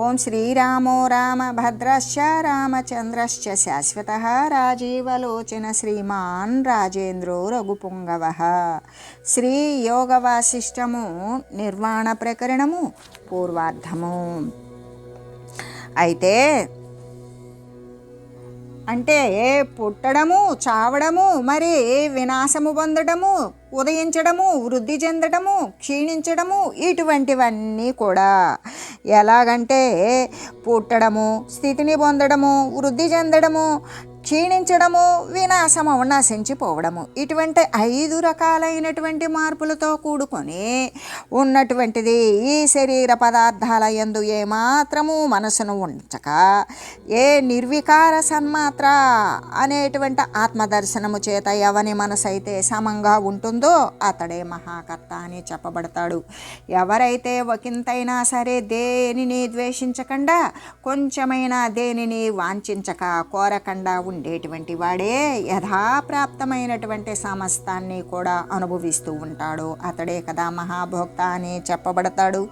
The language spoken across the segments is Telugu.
ఓం శ్రీరామో రామభద్రశ్చ రామచంద్రశ్చ శాశ్వత రాజీవలోచన శ్రీమాన్ రాజేంద్రో రఘుపుంగవ. శ్రీ యోగవాసిష్టము నిర్వాణ ప్రకరణము పూర్వార్ధము. అయితే అంటే పుట్టడము చావడము మరి వినాశము పొందడము ఉదయించడము వృద్ధి చెందడము క్షీణించడము ఇటువంటివన్నీ కూడా ఎలాగంటే పుట్టడము స్థితిని పొందడము వృద్ధి చెందడము క్షీణించడము వినాశము నశించిపోవడము. ఇటువంటి ఐదు రకాలైనటువంటి మార్పులతో కూడుకొని ఉన్నటువంటిది ఈ శరీర పదార్థాల ఎందు ఏమాత్రము మనసును ఉంచక ఏ నిర్వికార సన్మాత్ర అనేటువంటి ఆత్మదర్శనము చేత ఎవని మనసు అయితే సమంగా ఉంటుందో అతడే మహాకర్త అని చెప్పబడతాడు. ఎవరైతే ఒకంతైనా సరే దేనిని ద్వేషించకుండా కొంచెమైనా దేనిని వాంఛించక కోరకుండా ఉండేటువంటి వాడే యథాప్రాప్తమైనటువంటి సమస్తాన్ని కూడా అనుభవిస్తూ ఉంటాడు. అతడే కదా మహాభోక్త అని చెప్పబడతాడు.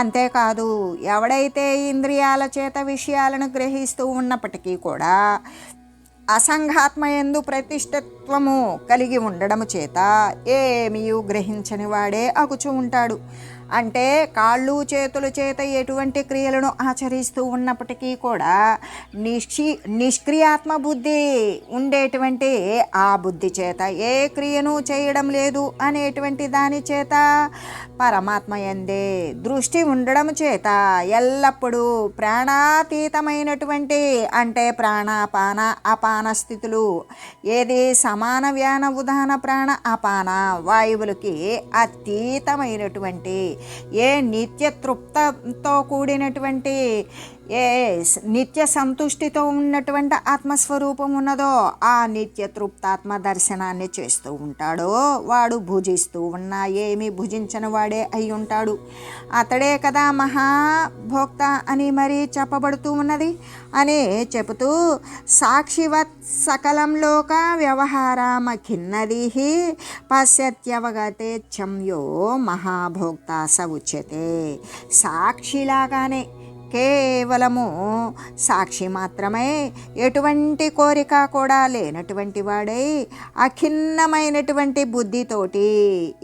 అంతేకాదు ఎవడైతే ఇంద్రియాల చేత విషయాలను గ్రహిస్తూ ఉన్నప్పటికీ కూడా అసంఘాత్మ ఎందు ప్రతిష్టత్వము కలిగి ఉండడము చేత ఏమీ గ్రహించని వాడే అగుచు ఉంటాడు. అంటే కాళ్ళు చేతుల చేత ఎటువంటి క్రియలను ఆచరిస్తూ ఉన్నప్పటికీ కూడా నిష్క్రి నిష్క్రియాత్మ బుద్ధి ఉండేటువంటి ఆ బుద్ధి చేత ఏ క్రియను చేయడం లేదు అనేటువంటి దాని చేత పరమాత్మ ఎందే దృష్టి ఉండడం చేత ఎల్లప్పుడూ ప్రాణాతీతమైనటువంటి అంటే ప్రాణాపాన అపాన స్థితులు ఏది సమాన వ్యాన ఉదాహరణ ప్రాణ అపాన వాయువులకి అతీతమైనటువంటి ఏ నిత్య తృప్తంతో కూడినటువంటి ఏ నిత్య సంతుష్టితో ఉన్నటువంటి ఆత్మస్వరూపం ఉన్నదో ఆ నిత్య తృప్తాత్మ దర్శనాన్ని చేస్తూ ఉంటాడో వాడు భుజిస్తూ ఉన్నా ఏమి భుజించని వాడే అయి ఉంటాడు. అతడే కదా మహాభోక్త అని మరీ చెప్పబడుతూ ఉన్నది అని చెబుతూ సాక్షివత్ సకలం లోక వ్యవహారామఖిన్నది పశ్యత్యవగతే చమ్యో మహాభోక్త స ఉచ్యతే సాక్షిలాగానే కేవలము సాక్షి మాత్రమే. ఎటువంటి కోరిక కూడా లేనటువంటి వాడై. అఖిన్నమైనటువంటి బుద్ధితోటి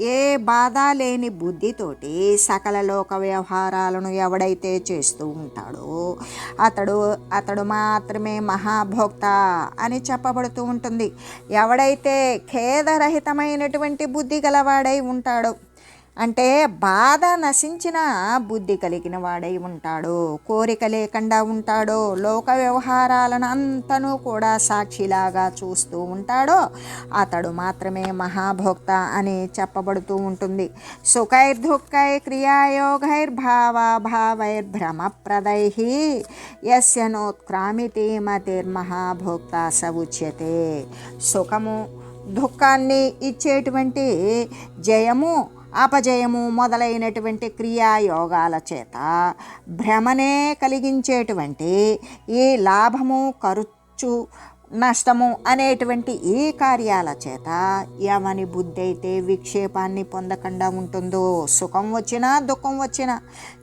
ఏ బాధ లేని బుద్ధితోటి సకల లోక వ్యవహారాలను ఎవడైతే చేస్తూ ఉంటాడో అతడు అతడు మాత్రమే మహాభోక్త అని చెప్పబడుతూ ఉంటుంది. ఎవడైతే ఖేదరహితమైనటువంటి బుద్ధి గలవాడై ఉంటాడో అంటే బాధ నశించిన బుద్ధి కలిగిన వాడై ఉంటాడు. కోరిక లేకుండా ఉంటాడో లోక వ్యవహారాలను అంతను కూడా సాక్షిలాగా చూస్తూ ఉంటాడో అతడు మాత్రమే మహాభోక్త అని చెప్పబడుతూ ఉంటుంది. సుఖైర్దుఃఖై క్రియాయోగైర్భావాభావైర్భ్రమప్రదై యస్య నోత్క్రామితి మతిర్మహాభోక్త స ఉచ్యతే సుఖము దుఃఖాన్ని ఇచ్చేటువంటి జయము అపజయము మొదలైనటువంటి క్రియాయోగాల చేత భ్రమనే కలిగించేటువంటి ఈ లాభము ఖర్చు నష్టము అనేటువంటి ఈ కార్యాల చేత ఎవని బుద్ధి అయితే విక్షేపాన్ని పొందకుండా ఉంటుందో సుఖం వచ్చినా దుఃఖం వచ్చినా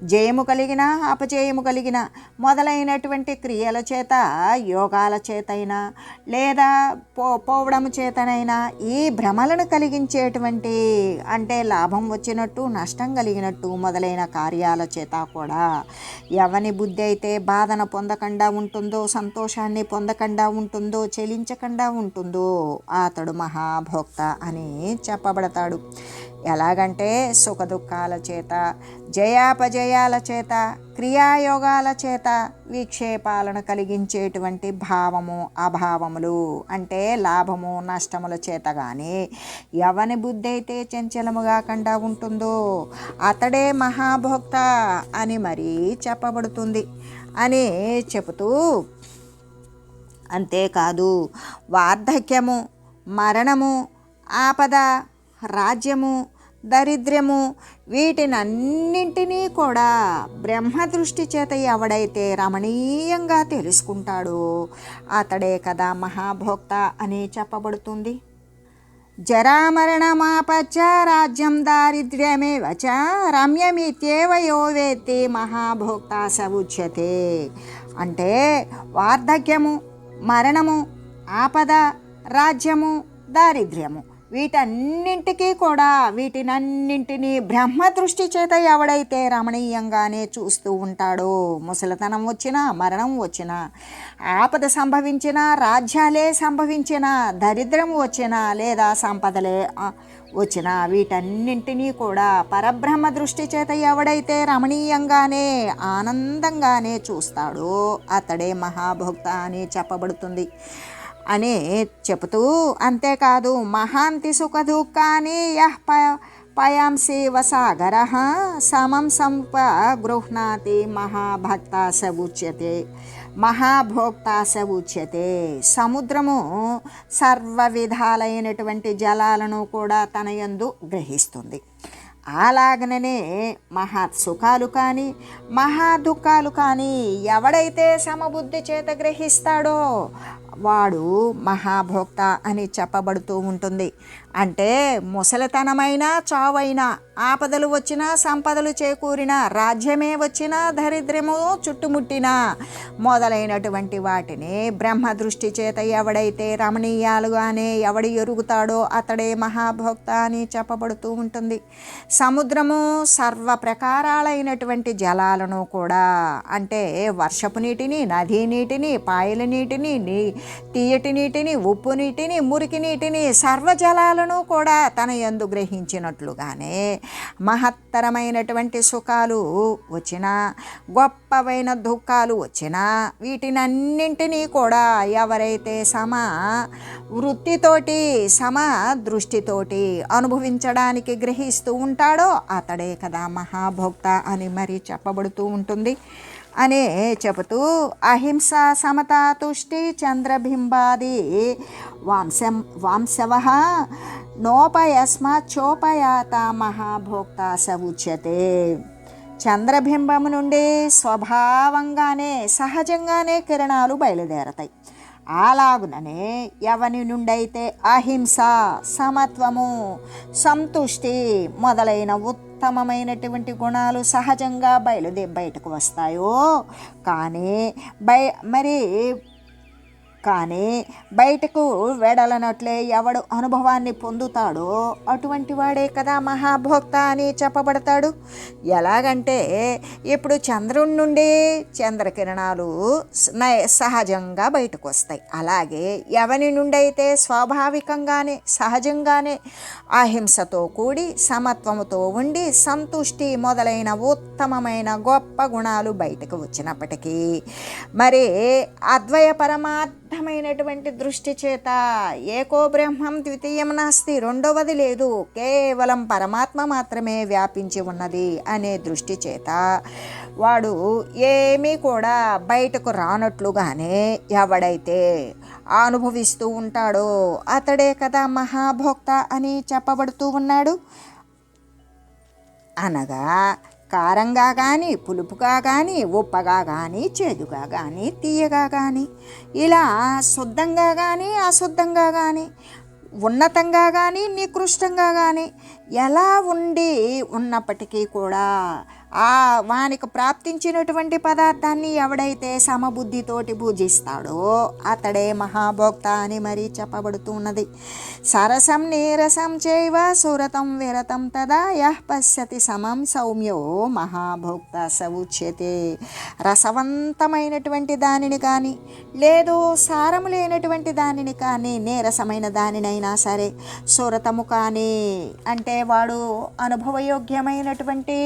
జయము కలిగిన అపజయము కలిగిన మొదలైనటువంటి క్రియల చేత యోగాల చేతైనా లేదా పో పోవడం చేతనైనా ఈ భ్రమలను కలిగించేటువంటి అంటే లాభం వచ్చినట్టు నష్టం కలిగినట్టు మొదలైన కార్యాల చేత కూడా ఎవని బుద్ధి అయితే బాధన పొందకుండా ఉంటుందో సంతోషాన్ని పొందకుండా ఉంటుందో ఉంటుందో చెలించకుండా ఉంటుందో అతడు మహాభోక్త అని చెప్పబడతాడు. ఎలాగంటే సుఖదుఖాల చేత జయాపజయాల చేత క్రియాయోగాల చేత విక్షేపాలను కలిగించేటువంటి భావము అభావములు అంటే లాభము నష్టముల చేత కానీ ఎవని బుద్ధి అయితే చంచలము కాకుండా ఉంటుందో అతడే మహాభోక్త అని మరీ చెప్పబడుతుంది. అని చెబుతూ అంతేకాదు వార్ధక్యము మరణము ఆపద రాజ్యము దరిద్రము వీటినన్నింటినీ కూడా బ్రహ్మ దృష్టి చేత ఎవడైతే రమణీయంగా తెలుసుకుంటాడో అతడే కదా మహాభోక్త అని చెప్పబడుతుంది. జరామరణమాపచ్చ రాజ్యం దారిద్ర్యమేవ చ రమ్యమిత్యేవ యో వేత్తి మహాభోక్త సవుచ్యతే అంటే వార్ధక్యము మరణము ఆపద రాజ్యము దారిద్ర్యము. వీటన్నింటికీ కూడా వీటినన్నింటినీ బ్రహ్మ దృష్టి చేత ఎవడైతే రమణీయంగానే చూస్తూ ఉంటాడో ముసలితనం వచ్చినా మరణం వచ్చినా ఆపద సంభవించినా రాజ్యాలే సంభవించినా దరిద్రం వచ్చినా లేదా సంపదలే వచ్చిన వీటన్నింటినీ కూడా పరబ్రహ్మ దృష్టి చేత ఎవడైతే రమణీయంగానే ఆనందంగానే చూస్తాడో అతడే మహాభోక్త అని చెప్పబడుతుంది. అని చెబుతూ అంతేకాదు మహాంతి సుఖ దుఃఖాన్ని యః ప పయాంసి వసాగర సమం సంప గృహ్ణాతి మహాభక్త స ఉచ్యతే మహాభోక్త స ఉచ్యతే. సముద్రము సర్వ విధాలైనటువంటి జలాలను కూడా తన యందు గ్రహిస్తుంది. అలాగనే మహా సుఖాలు కానీ మహా దుఃఖాలు కానీ ఎవడైతే సమబుద్ధి చేత గ్రహిస్తాడో వాడు మహాభోక్త అని చెప్పబడుతూ ఉంటుంది. అంటే ముసలితనమైన చావైనా ఆపదలు వచ్చినా సంపదలు చేకూరినా రాజ్యమే వచ్చినా దరిద్రము చుట్టుముట్టినా మొదలైనటువంటి వాటిని బ్రహ్మ దృష్టి చేత ఎవడైతే రమణీయాలుగానే ఎవడు ఎరుగుతాడో అతడే మహాభోక్త అని చెప్పబడుతూ ఉంటుంది. సముద్రము సర్వ ప్రకారాలైనటువంటి జలాలను కూడా అంటే వర్షపు నీటిని నదీ నీటిని పాయల నీటిని నీ తీయటి నీటిని ఉప్పు నీటిని మురికి నీటిని సర్వజలాలను కూడా తన యందు గ్రహించినట్లుగానే మహత్తరమైనటువంటి సుఖాలు వచ్చినా గొప్పవైన దుఃఖాలు వచ్చినా వీటినన్నింటినీ కూడా ఎవరైతే సమ వృత్తితోటి సమ దృష్టితోటి అనుభవించడానికి గ్రహిస్తూ ఉంటాడో అతడే కదా మహాభోక్త అని మరి చెప్పబడుతూ ఉంటుంది. అనే చెబుతూ అహింస సమత తుష్టి చంద్రబింబాది వాంశం వాంశవ నోపయస్మాచోపయాత మహాభోక్త స ఉచ్యతే. చంద్రబింబము నుండి స్వభావంగానే సహజంగానే కిరణాలు బయలుదేరతాయి. అలాగుననే ఎవని నుండైతే అహింస సమత్వము సంతుష్టి మొదలైన ఉత్తమమైనటువంటి గుణాలు సహజంగా బయలుదే బయటకు వస్తాయో. కానీ బయ మరి కానీ బయటకు వెడలనట్లే ఎవడు అనుభవాన్ని పొందుతాడో అటువంటి వాడే కదా మహాభోక్త అని చెప్పబడతాడు. ఎలాగంటే ఇప్పుడు చంద్రుడి నుండి చంద్రకిరణాలు సహజంగా బయటకు వస్తాయి. అలాగే ఎవరి నుండి అయితే స్వాభావికంగానే సహజంగానే అహింసతో కూడి సమత్వముతో ఉండి సంతుష్టి మొదలైన ఉత్తమమైన గొప్ప గుణాలు బయటకు వచ్చినప్పటికీ మరి అద్వయ పరమాత్మ పరమార్థమైనటువంటి దృష్టి చేత ఏకో బ్రహ్మం ద్వితీయం నాస్తి రెండవది లేదు. కేవలం పరమాత్మ మాత్రమే వ్యాపించి ఉన్నది అనే దృష్టి చేత వాడు ఏమీ కూడా బయటకు రానట్లుగానే ఎవడైతే అనుభవిస్తూ ఉంటాడో అతడే కదా మహాభోక్త అని చెప్పబడుతూ ఉన్నాడు. అనగా కారంగా కానీ పులుపుగా కానీ ఉప్పగా కానీ చేదుగా కానీ తీయగా కానీ ఇలా శుద్ధంగా కానీ అశుద్ధంగా కానీ ఉన్నతంగా కానీ నికృష్టంగా కానీ ఎలా ఉండి ఉన్నప్పటికీ కూడా ఆ వానికి ప్రాప్తించినటువంటి పదార్థాన్ని ఎవడైతే సమబుద్ధితోటి పూజిస్తాడో అతడే మహాభోక్త అని మరీ చెప్పబడుతున్నది. సరసం నీరసం చేవ సురతం విరతం తదా యహ్ పశ్యతి సమం సౌమ్యో మహాభోక్త స ఉచ్యతే రసవంతమైనటువంటి దానిని కానీ లేదు సారము లేనటువంటి దానిని కానీ నీరసమైన దానినైనా సరే సురతము కానీ అంటే వాడు అనుభవయోగ్యమైనటువంటి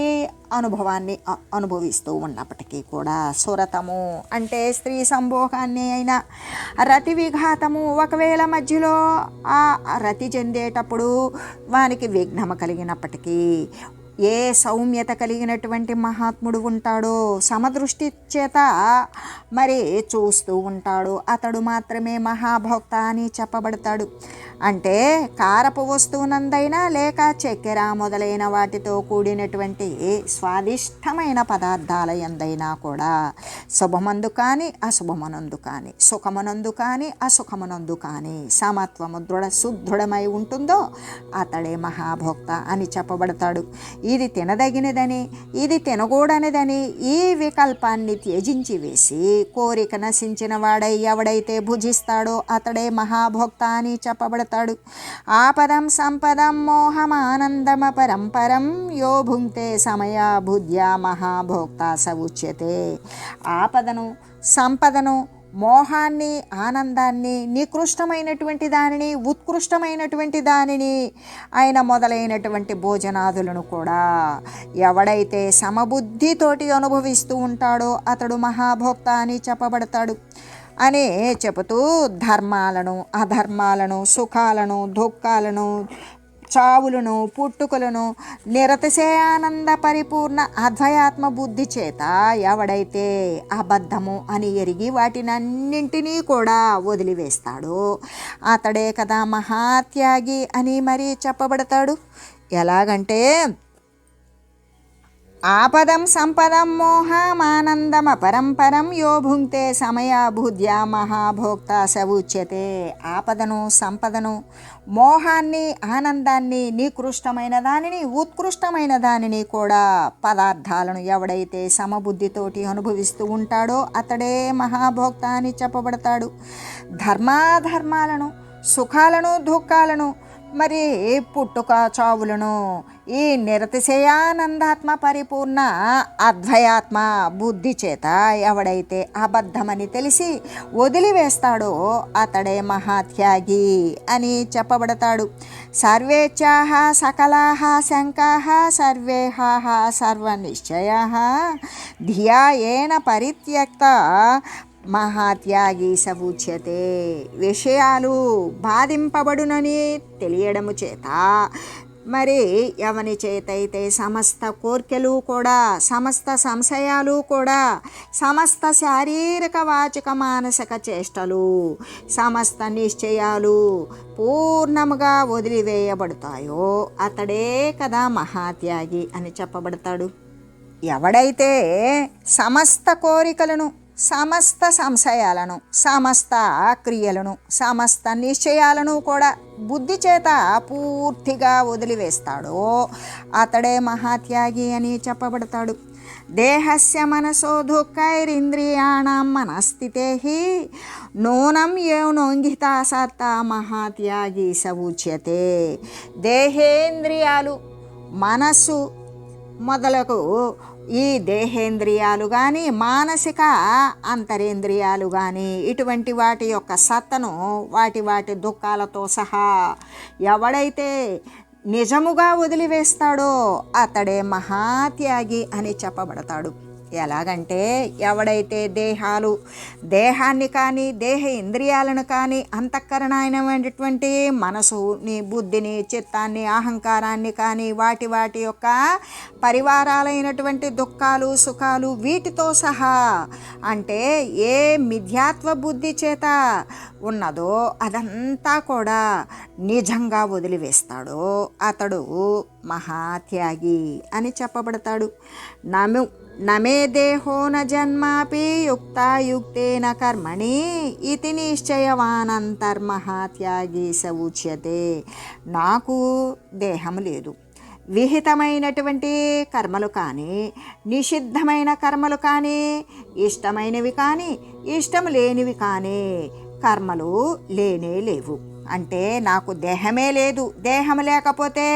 అనుభవాన్ని అనుభవిస్తూ ఉన్నప్పటికీ కూడా సురతము అంటే స్త్రీ సంభోగాన్ని అయినా రతి విఘాతము ఒకవేళ మధ్యలో ఆ రతి చెందేటప్పుడు వానికి విఘ్నము కలిగినప్పటికీ ఏ సౌమ్యత కలిగినటువంటి మహాత్ముడు ఉంటాడో సమదృష్టి చేత మరి చూస్తూ ఉంటాడు. అతడు మాత్రమే మహాభోక్త అని చెప్పబడతాడు. అంటే కారపు వస్తువునందైనా లేక చక్కెర మొదలైన వాటితో కూడినటువంటి స్వాదిష్టమైన పదార్థాల ఎందైనా కూడా శుభమందు కానీ అశుభమనందు కానీ సుఖమనందు కానీ అసుఖమనందు కానీ సమత్వము దృఢ సుదృఢమై ఉంటుందో అతడే మహాభోక్త అని చెప్పబడతాడు. ఇది తినదగినదని ఇది తినకూడనిదని ఈ వికల్పాన్ని త్యజించి వేసి కోరిక నశించిన వాడై ఎవడైతే భుజిస్తాడో అతడే మహాభోక్త అని చెప్పబడతాడు. ఆపదం సంపదం మోహమానందమ పరంపరం యో భుంక్తే సమయాభుద్య మహాభోక్త స ఉచ్యతే ఆపదను సంపదను మోహాన్ని ఆనందాన్ని నికృష్టమైనటువంటి దానిని ఉత్కృష్టమైనటువంటి దానిని ఆయన మొదలైనటువంటి భోజనాదులను కూడా ఎవడైతే సమబుద్ధితోటి అనుభవిస్తూ ఉంటాడో అతడు మహాభోక్త అని చెప్పబడతాడు. అని చెబుతూ ధర్మాలను అధర్మాలను సుఖాలను దుఃఖాలను చావులను పుట్టుకలను నిరతిశయానంద పరిపూర్ణ అద్వయాత్మ బుద్ధి చేత ఎవడైతే అబద్ధము అని ఎరిగి వాటినన్నింటినీ కూడా వదిలివేస్తాడో అతడే కదా మహాత్యాగి అని మరీ చెప్పబడతాడు. ఎలాగంటే ఆపదం సంపదం మోహమానందమ పరంపరం యో భుంక్తే సమయాభూద్యా మహాభోక్త సవుచ్యతే ఆపదను సంపదను మోహాన్ని ఆనందాన్ని నికృష్టమైన దానిని ఉత్కృష్టమైన దానిని కూడా పదార్థాలను ఎవడైతే సమబుద్ధితోటి అనుభవిస్తూ ఉంటాడో అతడే మహాభోక్త అని చెప్పబడతాడు. ధర్మాధర్మాలను సుఖాలను దుఃఖాలను మరి పుట్టుక చావులను ఈ నిరతిశయానందాత్మ పరిపూర్ణ అద్వయాత్మ బుద్ధి చేత ఎవడైతే అబద్ధమని తెలిసి వదిలివేస్తాడో అతడే మహాత్యాగి అని చెప్పబడతాడు. సర్వేచ్ఛాహ సకలాహ శంకాహ సర్వేహాహ సర్వనిశ్చయ ధియా ఏన పరిత్యక్త మహాత్యాగి సవుచ్యతే. విషయాలు బాధింపబడునని తెలియడము చేత మరి ఎవని చేతైతే సమస్త కోర్కెలు కూడా సమస్త సంశయాలు కూడా సమస్త శారీరక వాచక మానసిక చేష్టలు సమస్త నిశ్చయాలు పూర్ణముగా వదిలివేయబడతాయో అతడే కదా మహాత్యాగి అని చెప్పబడతాడు. ఎవడైతే సమస్త కోరికలను సమస్త సంశయాలను సమస్త క్రియలను సమస్త నిశ్చయాలను కూడా బుద్ధి చేత పూర్తిగా వదిలివేస్తాడో. అతడే మహాత్యాగి అని చెప్పబడతాడు. దేహస్య మనసో దుఃఖైరింద్రియాణం మనస్థితే నూనం యోనోంగిత సత్త మహాత్యాగి సవుచ్యతే దేహేంద్రియాలు మనస్సు మొదలకు ఈ దేహేంద్రియాలు కానీ మానసిక అంతరేంద్రియాలు కానీ ఇటువంటి వాటి యొక్క సత్తను వాటి వాటి దుఃఖాలతో సహా ఎవడైతే నిజముగా వదిలివేస్తాడో అతడే మహాత్యాగి అని చెప్పబడతాడు. ఎలాగంటే ఎవడైతే దేహాలు దేహాన్ని కానీ దేహ ఇంద్రియాలను కానీ అంతఃకరణమైనటువంటి మనసుని బుద్ధిని చిత్తాన్ని అహంకారాన్ని కానీ వాటి వాటి యొక్క పరివారాలైనటువంటి దుఃఖాలు సుఖాలు వీటితో సహా అంటే ఏ మిథ్యాత్వ బుద్ధి చేత ఉన్నదో అదంతా కూడా నిజంగా వదిలివేస్తాడో. అతడు మహాత్యాగి అని చెప్పబడతాడు. నము నమే దేహో న జన్మాపి యుక్తాయుక్తేన కర్మణి ఇది నిశ్చయవానంతర్మహాత్యాగి స ఉచ్యతే. నాకు దేహం లేదు. విహితమైనటువంటి కర్మలు కానీ నిషిద్ధమైన కర్మలు కానీ ఇష్టమైనవి కానీ ఇష్టం లేనివి కానీ కర్మలు లేనే లేవు. అంటే నాకు దేహమే లేదు. దేహం లేకపోతే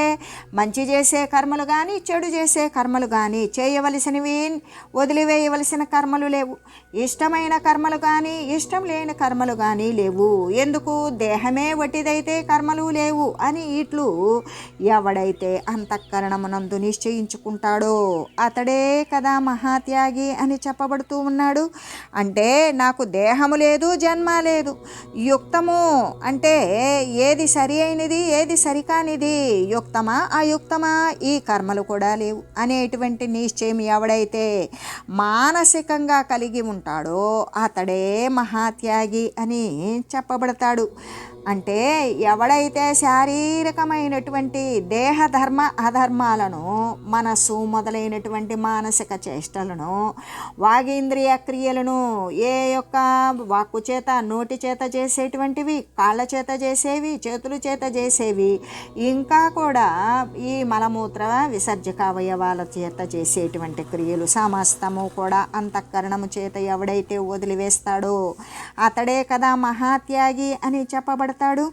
మంచి చేసే కర్మలు కానీ చెడు చేసే కర్మలు కానీ చేయవలసినవి వదిలివేయవలసిన కర్మలు లేవు. ఇష్టమైన కర్మలు కానీ ఇష్టం లేని కర్మలు కానీ లేవు. ఎందుకు? దేహమే వట్టిదైతే కర్మలు లేవు అని ఇట్లు ఎవడైతే అంతఃకరణమునందు నిశ్చయించుకుంటాడో అతడే కదా మహాత్యాగి అని చెప్పబడుతూ ఉన్నాడు. అంటే నాకు దేహము లేదు జన్మ లేదు. యుక్తము అంటే ఏది సరి అయినది ఏది సరికానిది యుక్తమా అయుక్తమా? ఈ కర్మలు కూడా లేవు అనేటువంటి నిశ్చయం ఎవడైతే మానసికంగా కలిగి ఉంటాడో అతడే మహాత్యాగి అని చెప్పబడతాడు. అంటే ఎవడైతే శారీరకమైనటువంటి దేహ ధర్మ అధర్మాలను మనస్సు మొదలైనటువంటి మానసిక చేష్టలను వాగేంద్రియ క్రియలను ఏ యొక్క వాక్కు చేత నోటి చేత చేసేటువంటివి కాళ్ళ చేత చేసేవి చేతులు చేత చేసేవి ఇంకా కూడా ఈ మలమూత్ర విసర్జక అవయవాల చేత చేసేటువంటి క్రియలు సమస్తము కూడా అంతఃకరణము చేత ఎవడైతే వదిలివేస్తాడో అతడే కదా మహాత్యాగి అని చెప్పబడతాడు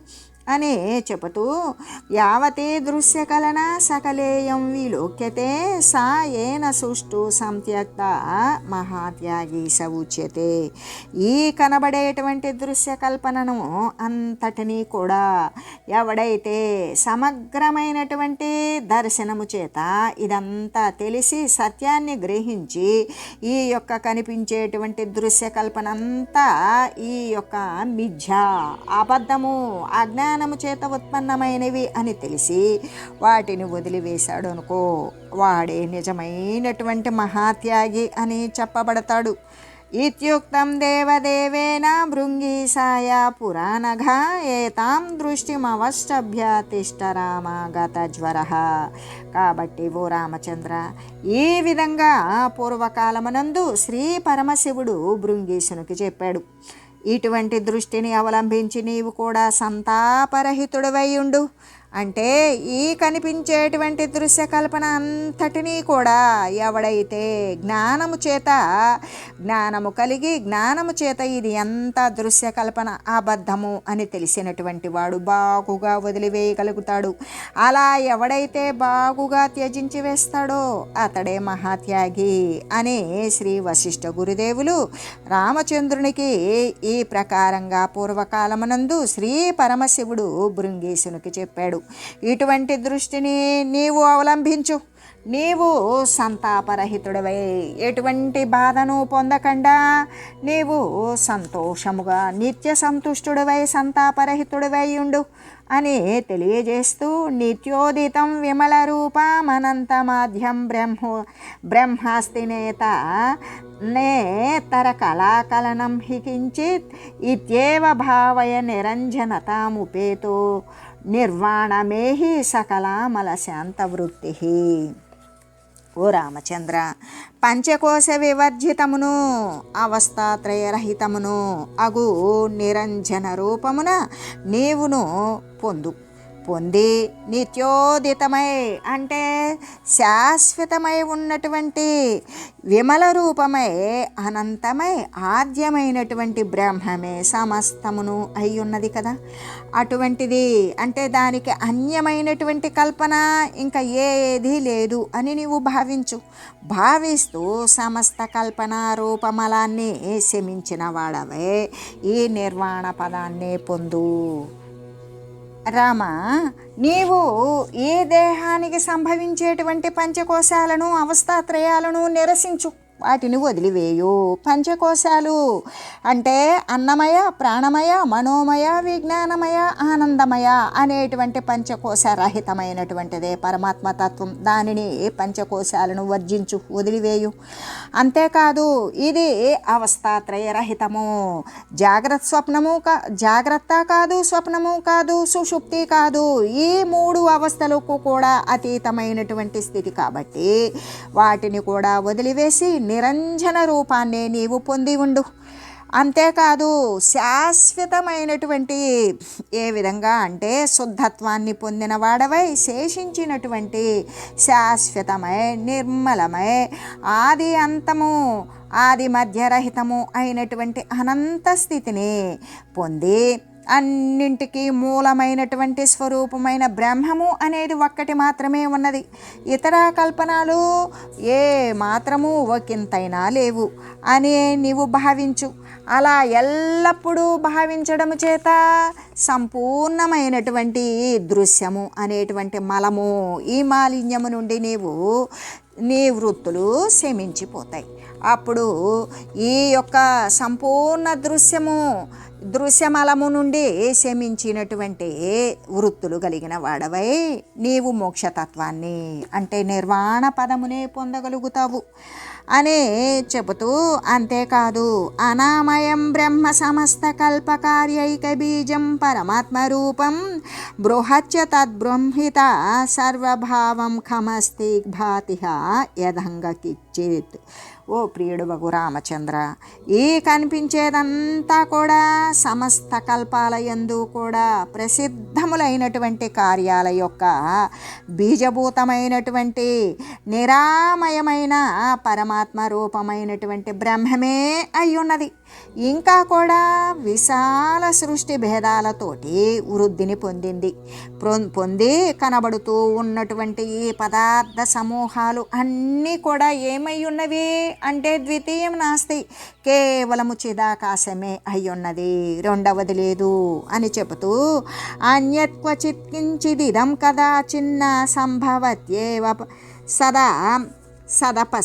అని చెబుతూ యావతే దృశ్యకలన సకలేయం విలోక్యతే సా ఏన సుష్టు సంత్యక్త మహాత్యాగి స ఉచ్యతే ఈ కనబడేటువంటి దృశ్యకల్పనను అంతటిని అంతటినీ కూడా ఎవడైతే సమగ్రమైనటువంటి దర్శనము చేత ఇదంతా తెలిసి సత్యాన్ని గ్రహించి ఈ యొక్క కనిపించేటువంటి దృశ్యకల్పన అంతా ఈ యొక్క మిథ్య అబద్ధము అజ్ఞానము చేత ఉత్పన్నమైనవి అని తెలిసి వాటిని వదిలివేశాడు అనుకో. వాడే నిజమైనటువంటి మహాత్యాగి అని చెప్పబడతాడు. ఇత్యుక్తం దేవదేవేన భృంగీసాయ పురాణఘ ఏతాం దృష్టిమవష్టభ్య తిష్ట రామ గత జ్వర. కాబట్టి ఓ రామచంద్ర ఈ విధంగా పూర్వకాలమునందు శ్రీ పరమశివుడు భృంగీసునికి చెప్పాడు. ఇటువంటి దృష్టిని అవలంబించి నీవు కూడా సంతాపరహితుడవై ఉండు. అంటే ఈ కనిపించేటువంటి దృశ్య కల్పన అంతటినీ కూడా ఎవడైతే జ్ఞానము చేత జ్ఞానము కలిగి జ్ఞానము చేత ఇది ఎంత దృశ్య కల్పన అబద్ధము అని తెలిసినటువంటి వాడు బాగుగా వదిలివేయగలుగుతాడు. అలా ఎవడైతే బాగుగా త్యజించి వేస్తాడో అతడే మహాత్యాగి అని శ్రీ వశిష్ఠ గురుదేవులు రామచంద్రునికి ఈ ప్రకారంగా పూర్వకాలమునందు శ్రీ పరమశివుడు బృంగేశునికి చెప్పాడు. ఇటువంటి దృష్టిని నీవు అవలంబించు. నీవు సంతాపరహితుడవై. ఎటువంటి బాధను పొందకుండా నీవు సంతోషముగా నిత్య సంతుష్టుడవై సంతాపరహితుడవై ఉండు. అని తెలియజేస్తూ నిత్యోదితం విమల రూపమనంత మాధ్యం బ్రహ్మ బ్రహ్మాస్తి నేత నేతర కళాకలనం హి కించిత్ ఇత్యేవ భావయ నిరంజనతాముపేతో నిర్వాణమేహి సకలామల శాంతవృత్తి. ఓ రామచంద్ర పంచకోశ వివర్జితమును అవస్థాత్రయరహితమును అగు నిరంజన రూపమున నీవును పొందు. పొంది నిత్యోదితమై అంటే శాశ్వతమై ఉన్నటువంటి విమల రూపమై అనంతమై ఆద్యమైనటువంటి బ్రహ్మమే సమస్తమును అయి ఉన్నది కదా. అటువంటిది అంటే దానికి అన్యమైనటువంటి కల్పన ఇంకా ఏది లేదు అని నీవు భావించు. భావిస్తూ సమస్త కల్పన రూపమలాన్ని శమించిన వాడవే. ఈ నిర్వాణ పదాన్ని పొందు. రామ నీవు ఈ దేహానికి సంభవించేటువంటి పంచకోశాలను అవస్థాత్రయాలను నిరసించు. వాటిని వదిలివేయు. పంచకోశాలు అంటే అన్నమయ ప్రాణమయ మనోమయ విజ్ఞానమయ ఆనందమయ అనేటువంటి పంచకోశ రహితమైనటువంటిదే పరమాత్మ తత్వం. దానిని పంచకోశాలను వర్జించు వదిలివేయు. అంతేకాదు ఇది అవస్థాత్రయ రహితము జాగ్రత్త స్వప్నము కా జాగ్రత్త కాదు స్వప్నము కాదు సుషుప్తి కాదు. ఈ మూడు అవస్థలకు కూడా అతీతమైనటువంటి స్థితి కాబట్టి వాటిని కూడా వదిలివేసి నిరంజన రూపాన్ని నీవు పొంది ఉండు. అంతేకాదు శాశ్వతమైనటువంటి ఏ విధంగా అంటే శుద్ధత్వాన్ని పొందిన వాడవై శేషించినటువంటి శాశ్వతమై నిర్మలమై ఆది అంతము ఆది మధ్యరహితము అయినటువంటి అనంత స్థితిని పొంది అన్నింటికీ మూలమైనటువంటి స్వరూపమైన బ్రహ్మము అనేది ఒక్కటి మాత్రమే ఉన్నది. ఇతర కల్పనలు ఏ మాత్రము ఒకంతైనా లేవు అని నీవు భావించు. అలా ఎల్లప్పుడూ భావించడం చేత సంపూర్ణమైనటువంటి దృశ్యము అనేటువంటి మలము ఈ మాలిన్యము నుండి నీవు నీ వృత్తులు శమించిపోతాయి. అప్పుడు ఈ యొక్క సంపూర్ణ దృశ్యము దృశ్యమలము నుండి శమించినటువంటి వృత్తులు కలిగిన వాడవై నీవు మోక్షతత్వాన్ని అంటే నిర్వాణ పదమునే పొందగలుగుతావు అనే చెబుతూ అంతేకాదు అనామయం బ్రహ్మ సమస్త కల్పకార్యైక బీజం పరమాత్మ రూపం బృహత్య తద్బ్రహ్మిత సర్వభావం ఖమస్తి భాతిహ యదంగకిచ్చిత్ ఓ ప్రియుడు బగు రామచంద్ర ఈ కనిపించేదంతా కూడా సమస్త కల్పాల యందు కూడా ప్రసిద్ధములైనటువంటి కార్యాల యొక్క బీజభూతమైనటువంటి నిరామయమైన పరమాత్మ రూపమైనటువంటి బ్రహ్మమే అయ్యున్నది. ఇంకా కూడా విశాల సృష్టి భేదాలతోటి వృద్ధిని పొందింది. పొంది కనబడుతూ ఉన్నటువంటి ఈ పదార్థ సమూహాలు అన్నీ కూడా ఏమై ఉన్నవి అంటే ద్వితీయం నాస్తి. కేవలము చిదాకాశమే అయ్యున్నది రెండవది లేదు అని చెబుతూ అన్యత్ క్వచిత్ కించిదిదం కదా చిన్న సంభవత్యేవ సదా సదప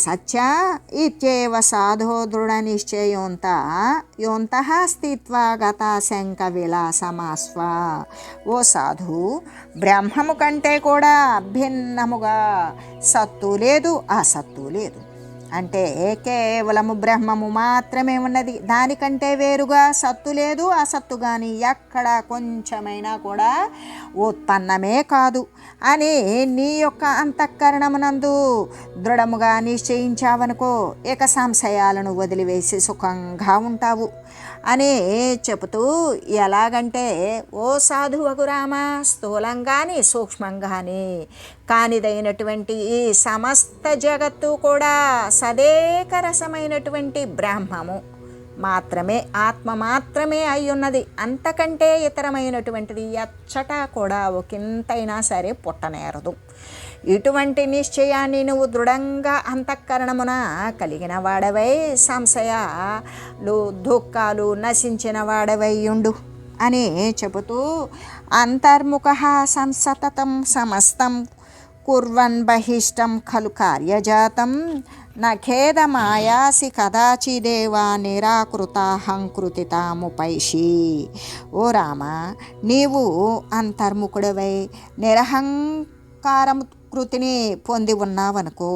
ఇత్యేవ సాధో దృఢ నిశ్చయోంత యోంత స్థిత్వా గత శంక విలాసమాస్వ. ఓ సాధు బ్రహ్మము కంటే కూడా భిన్నముగా సత్తు లేదు అసత్తు లేదు. అంటే కేవలము బ్రహ్మము మాత్రమే ఉన్నది. దానికంటే వేరుగా సత్తు లేదు అసత్తు కానీ ఎక్కడ కొంచెమైనా కూడా ఉత్పన్నమే కాదు. అని నీ యొక్క అంతఃకరణమునందు దృఢముగా నిశ్చయించావనుకో ఇక సంశయాలను వదిలివేసి సుఖంగా ఉంటావు. అని చెబుతూ ఎలాగంటే ఓ సాధువగురామ స్థూలం కానీ స్థూలంగాని సూక్ష్మంగాని కానిదైనటువంటి ఈ సమస్త జగత్తు కూడా సదేక రసమైనటువంటి బ్రహ్మము. మాత్రమే ఆత్మ మాత్రమే అయి ఉన్నది అంతకంటే ఇతరమైనటువంటిది ఎచ్చటా కూడా ఒకంతైనా సరే పుట్టనేరదు. ఇటువంటి నిశ్చయాన్ని నువ్వు దృఢంగా అంతఃకరణమున కలిగిన వాడవై సంశయాలు దుఃఖాలు నశించిన వాడవై ఉండు అని చెబుతూ అంతర్ముఖ సంసతతం సమస్తం కుర్వన్ బహిష్టం ఖలు కార్యజాతం నఖేదమాయాసి కదాచిదేవా నిరాకృతాహంకృతితాముపైషి ఓ రామ నీవు అంతర్ముఖుడవై నిరహంకారము ప్రకృతిని పొంది ఉన్నావనుకో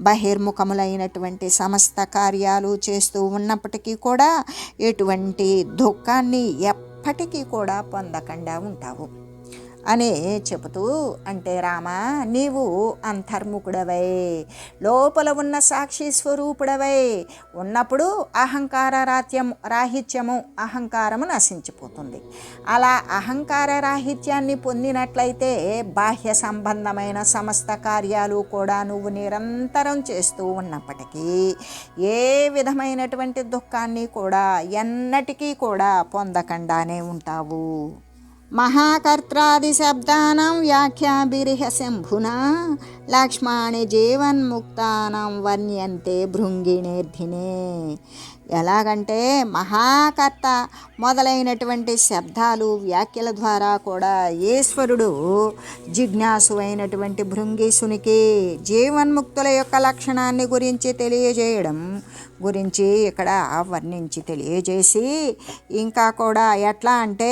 బహిర్ముఖములైనటువంటి సమస్త కార్యాలు చేస్తూ ఉన్నప్పటికీ కూడా ఎటువంటి దుఃఖాన్ని ఎప్పటికీ కూడా పొందకుండా ఉంటావు. అని చెబుతూ అంటే రామా నీవు అంతర్ముఖుడవై లోపల ఉన్న సాక్షి స్వరూపుడవై ఉన్నప్పుడు అహంకార రాత్యం రాహిత్యము అహంకారము నశించిపోతుంది. అలా అహంకార రాహిత్యాన్ని పొందినట్లయితే బాహ్య సంబంధమైన సమస్త కార్యాలు కూడా నువ్వు నిరంతరం చేస్తూ ఉన్నప్పటికీ ఏ విధమైనటువంటి దుఃఖాన్ని కూడా ఎన్నటికీ కూడా పొందకుండానే ఉంటావు. महाकर्त्रादिशब्दानां व्याख्याभिरिह शम्भुना लक्ष्माणि जीवन्मुक्तानां वर्ण्यन्ते भृङ्गिणेऽर्थिने ఎలాగంటే మహాకర్త మొదలైనటువంటి శబ్దాలు వ్యాఖ్యల ద్వారా కూడా ఈశ్వరుడు జిజ్ఞాసు అయినటువంటి భృంగీసునికి జీవన్ముక్తుల యొక్క లక్షణాన్ని గురించి తెలియజేయడం గురించి ఇక్కడ వర్ణించి తెలియజేసి ఇంకా కూడా ఎట్లా అంటే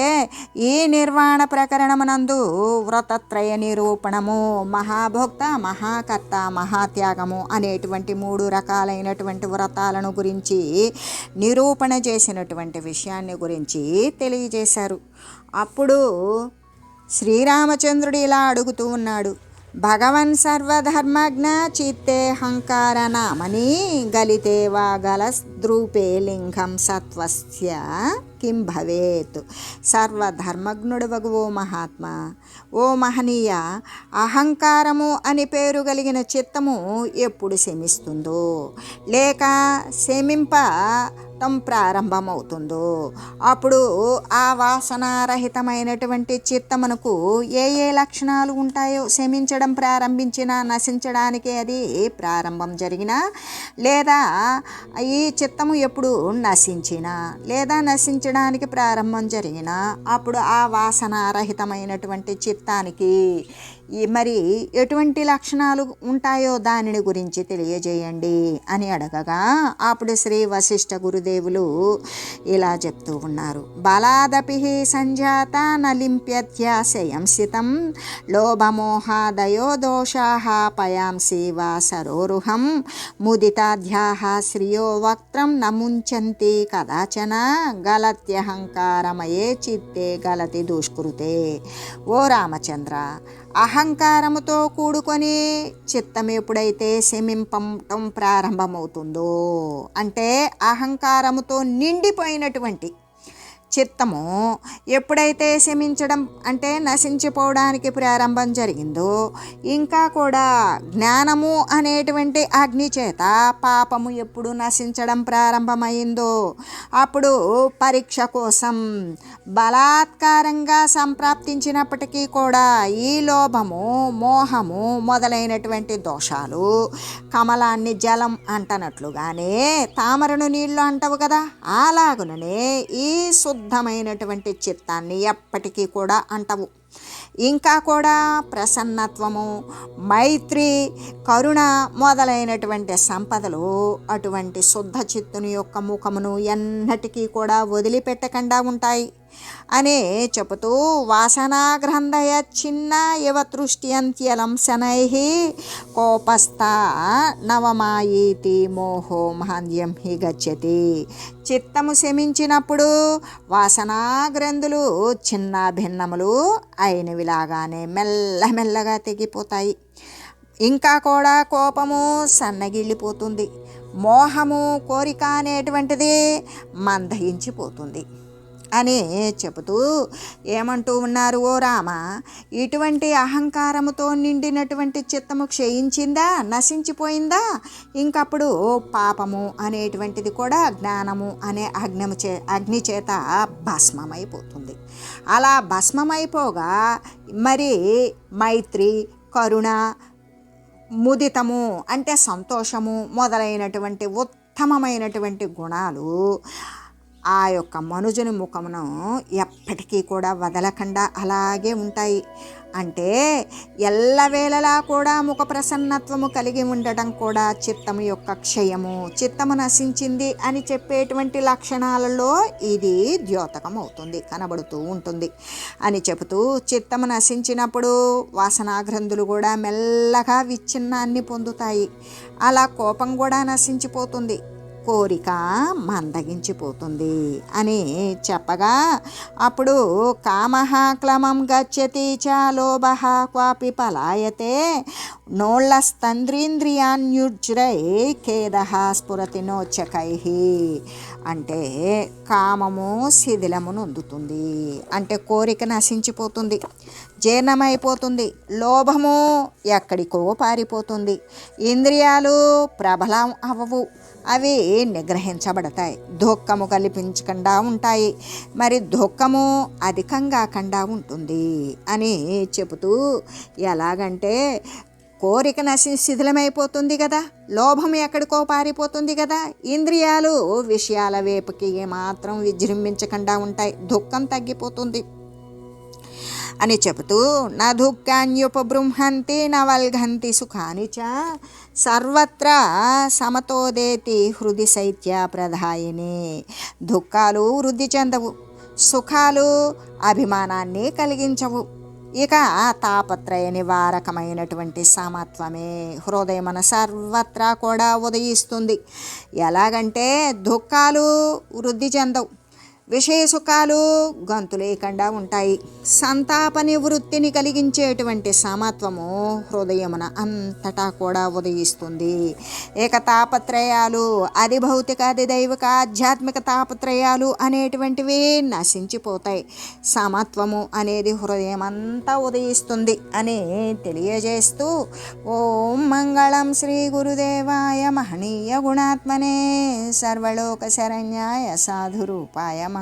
ఈ నిర్వాణ ప్రకరణమునందు వ్రతత్రయ నిరూపణము మహాభోక్త మహాకర్త మహాత్యాగము అనేటువంటి మూడు రకాలైనటువంటి వ్రతాలను గురించి నిరూపణ చేసినటువంటి విషయాన్ని గురించి తెలియజేశారు. అప్పుడు శ్రీరామచంద్రుడు ఇలా అడుగుతూ ఉన్నాడు భగవన్ సర్వధర్మజ్ఞ చిత్తేహంకార నామని గలితే వా గల లింగం సత్వస్య కిం భవేత్ సర్వధర్మజ్ఞుడవగు ఓ మహాత్మ ఓ మహనీయ అహంకారము అని పేరు కలిగిన చిత్తము ఎప్పుడు శమిస్తుందో? లేక శమింప తం ప్రారంభమవుతుందో? అప్పుడు ఆ వాసనారహితమైనటువంటి చిత్తమునకు ఏ ఏ లక్షణాలు ఉంటాయో శమించడం ప్రారంభించినా నశించడానికి అది ప్రారంభం జరిగినా లేదా ఈ చిత్తము ఎప్పుడు నశించినా లేదా నశించడం నశించడానికి ప్రారంభం జరిగినా అప్పుడు ఆ వాసనారహితమైనటువంటి చిత్తానికి మరి ఎటువంటి లక్షణాలు ఉంటాయో దానిని గురించి తెలియజేయండి అని అడగగా అప్పుడు శ్రీ వశిష్ఠ గురుదేవులు ఇలా చెప్తూ ఉన్నారు. బలాదపి సంజాత నలింప్యధ్యాశయం సితం లోభమోహాదయో దోషా పయాంసి వా సరోరుహం ముదితాధ్యాహ శ్రియో వక్త్రం నముంచంతి కదాచన గలత్యహంకారమయే చిత్తే గలతి దుష్కృతే. ఓ రామచంద్ర అహంకారముతో కూడుకొని చిత్తం ఎప్పుడైతే శమింపటం ప్రారంభమవుతుందో అంటే అహంకారముతో నిండిపోయినటువంటి చిత్తము ఎప్పుడైతే శమించడం అంటే నశించిపోవడానికి ప్రారంభం జరిగిందో ఇంకా కూడా జ్ఞానము అనేటువంటి అగ్ని చేత పాపము ఎప్పుడు నశించడం ప్రారంభమైందో అప్పుడు పరీక్ష కోసం బలాత్కారంగా సంప్రాప్తించినప్పటికీ కూడా ఈ లోభము మోహము మొదలైనటువంటి దోషాలు కమలాన్ని జలం అంటనట్లుగానే తామరను నీళ్ళు అంటవు కదా అలాగుననే ఈ శుద్ధమైనటువంటి చిత్తాన్ని ఎప్పటికీ కూడా అంటవు. ఇంకా కూడా ప్రసన్నత్వము మైత్రి కరుణ మొదలైనటువంటి సంపదలు అటువంటి శుద్ధ చిత్తుని యొక్క ముఖమును ఎన్నటికీ కూడా వదిలిపెట్టకుండా ఉంటాయి. అనే చెబుతూ వాసనాగ్రంథయ చిన్న ఇవ తృష్ట్యంత్యలం శనై కోపస్థా నవమాయీతి మోహో మహాంద్యం హి గచ్చతి. చిత్తము శమించినప్పుడు వాసనాగ్రంథులు చిన్న భిన్నములు అయినవిలాగానే మెల్లమెల్లగా తెగిపోతాయి. ఇంకా కూడా కోపము సన్నగిల్లిపోతుంది. మోహము కోరిక అనేటువంటిది మందగించిపోతుంది అని చెబుతూ ఏమంటూ ఉన్నారు ఓ రామ ఇటువంటి అహంకారముతో నిండినటువంటి చిత్తము క్షయించిందా? నశించిపోయిందా? ఇంకప్పుడు పాపము అనేటువంటిది కూడా జ్ఞానము అనే అగ్నము చే అగ్ని చేత భస్మమైపోతుంది. అలా భస్మమైపోగా మరి మైత్రి కరుణ ముదితము అంటే సంతోషము మొదలైనటువంటి ఉత్తమమైనటువంటి గుణాలు ఆ యొక్క మనుజుని ముఖమును ఎప్పటికీ కూడా వదలకుండా అలాగే ఉంటాయి. అంటే ఎల్లవేళలా కూడా ముఖ ప్రసన్నత్వము కలిగి ఉండటం కూడా చిత్తము యొక్క క్షయము చిత్తము నశించింది అని చెప్పేటువంటి లక్షణాలలో ఇది ద్యోతకం అవుతుంది కనబడుతూ ఉంటుంది. అని చెబుతూ చిత్తము నశించినప్పుడు వాసనాగ్రంథులు కూడా మెల్లగా విచ్ఛిన్నాన్ని పొందుతాయి. అలా కోపం కూడా నశించిపోతుంది. కోరిక మందగించిపోతుంది అని చెప్పగా అప్పుడు కామః క్లమం గచ్చతి చాలోభ క్వాపి పలాయతే నోళ్ళస్తంద్రీంద్రియాన్యుజ్రై ఖేద స్ఫురతి నోచకై. అంటే కామము శిథిలము నొందుతుంది. అంటే కోరిక నశించిపోతుంది. జీర్ణమైపోతుంది. లోభము ఎక్కడికో పారిపోతుంది. ఇంద్రియాలు ప్రబలం అవ్వవు అవి నిగ్రహించబడతాయి. దుఃఖము కల్పించకుండా ఉంటాయి. మరి దుఃఖము అధికంగా కండా ఉంటుంది అని చెబుతూ ఎలాగంటే కోరిక నశి శిథిలమైపోతుంది కదా. లోభం ఎక్కడికో పారిపోతుంది కదా. ఇంద్రియాలు విషయాల వైపుకి ఏమాత్రం విజృంభించకుండా ఉంటాయి. దుఃఖం తగ్గిపోతుంది అని చెబుతూ నా దుఃఖాన్యుపబృంహంతి నా వల్ఘంతి సుఖాని చ సర్వత్రా సమతోదేతి హృది శైత్య ప్రధాయిని. దుఃఖాలు వృద్ధి చెందవు సుఖాలు అభిమానాన్ని కలిగించవు. ఇక తాపత్రయ నివారకమైనటువంటి సమత్వమే హృదయమన సర్వత్రా కూడా ఉదయిస్తుంది. ఎలాగంటే దుఃఖాలు వృద్ధి చెందవు విషయ సుఖాలు గంతులేకుండా ఉంటాయి. సంతాప నివృత్తిని కలిగించేటువంటి సమత్వము హృదయమున అంతటా కూడా ఉదయిస్తుంది. ఏక తాపత్రయాలు అది భౌతిక అది దైవిక ఆధ్యాత్మిక తాపత్రయాలు అనేటువంటివి నశించిపోతాయి. సమత్వము అనేది హృదయం అంతా ఉదయిస్తుంది అని తెలియజేస్తూ ఓం మంగళం శ్రీ గురుదేవాయ మహనీయ గుణాత్మనే సర్వలోక శరణ్యాయ సాధురూపాయ మంగళం